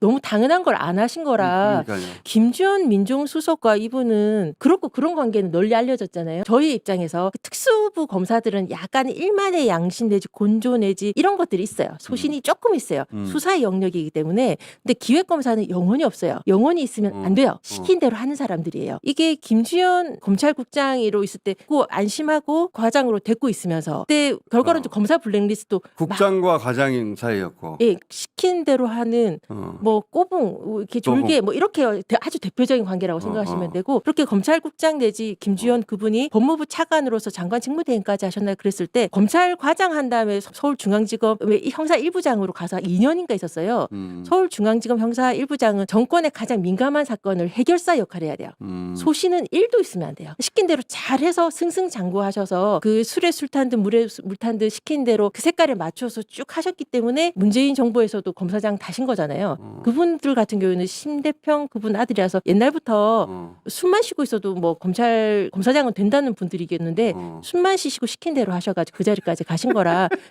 너무 당연한 걸 안 하신 거라 그러니까요. 김주현 민정수석과 이분은 그렇고 그런 관계는 널리 알려졌잖아요. 저희 입장에서 그 특수부 검사들은 약간 일만의 양심 내지 곤조 내지 이런 것들이 있어요. 소신이 조금 있어요. 음. 수사의 영역이기 때문에. 근데 기획검사는 영혼이 없어요. 영혼이 있으면 어. 안 돼요. 시킨 대로 하는 사람들이에요. 이게 김주현 검찰국장으로 있을 때 그거 안심하고 과장으로 데리고 있으면서 그때 결과는 어. 좀 검사 블랙리스트도 막 국장과 과장인 사이였고. 예, 시킨 대로 하는 어. 뭐 꼬붕 이렇게 졸개 뭐 이렇게 대- 아주 대표적인 관계라고 생각하시면 어. 되고 그렇게 검찰국장 내지 김주현 그분이 법무부 차관으로서 장관 직무대행까지 하셨나 그랬을 때 검찰 과장 한 다음에 서- 서울중앙지검 왜 형사 1부장으로 가서 2년인가 있었어요. 음. 서울중앙지검 형사 1부장은 정권에 가장 민감한 사건을 해결사 역할을 해야 돼요. 음. 소신은 1도 있으면 안 돼요. 시킨 대로 잘해서 승승장구하셔서 그 술에 술탄듯 물에 수- 물탄듯 시킨 대로 그 색깔에 맞춰서 쭉 하셨기 때문에 문재인 정부에서도 검사장 다신 거잖아요. 어. 그분들 같은 경우에는 심대평 그분 아들이라서 옛날부터 어. 숨만 쉬고 있어도 뭐 검찰 검사장은 된다는 분들이겠는데 어. 숨만 쉬시고 시킨 대로 하셔가지고 그 자리까지 가신 거라